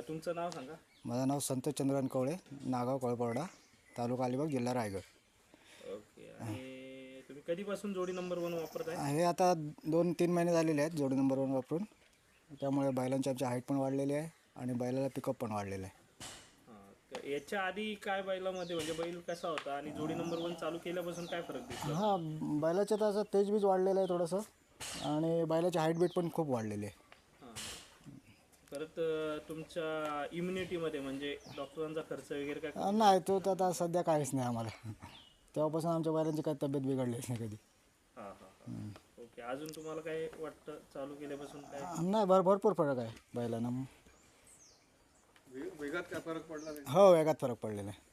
अ, तुमचं नाव सांगा. माझं नाव संतोष चंद्रकांत कवळे नागाव कळपरडा तालुका अलिबाग जिल्हा रायगड. ओके आणि तुम्ही कधीपासून जोडी नंबर वन वापरताय? हे आता दोन तीन महिने झालेले आहेत जोडी नंबर वन वापरून. त्यामुळे बैलांची आमची हाईट पण वाढलेली आहे आणि बैलाला पिकअप पण वाढलेलं आहे. हां, तर याच्या आधी काय बैलामध्ये म्हणजे बैल कसा होता आणि जोडी नंबर वन चालू केल्यापासून काय फरक दिसला? हां बैलाचं तर असं तेज बीज वाढलेलं आहे थोडंसं आणि बैलाची हाईट बीट पण खूप वाढलेली आहे. परत तुमच्या इम्युनिटीमध्ये म्हणजे डॉक्टरांचा खर्च वगैरे काय? अं, नाही तो तर आता सध्या काहीच नाही आम्हाला. तेव्हापासून आमच्या बैलांची काही तब्येत बिघडलीच नाही कधी. हां हां हां. ओके अजून तुम्हाला काय वाटतं चालू केल्यापासून काय? अं, नाही भर भरपूर फरक आहे बैलांना वेगात काय फरक पडला? हो वेगात फरक पडलेला आहे.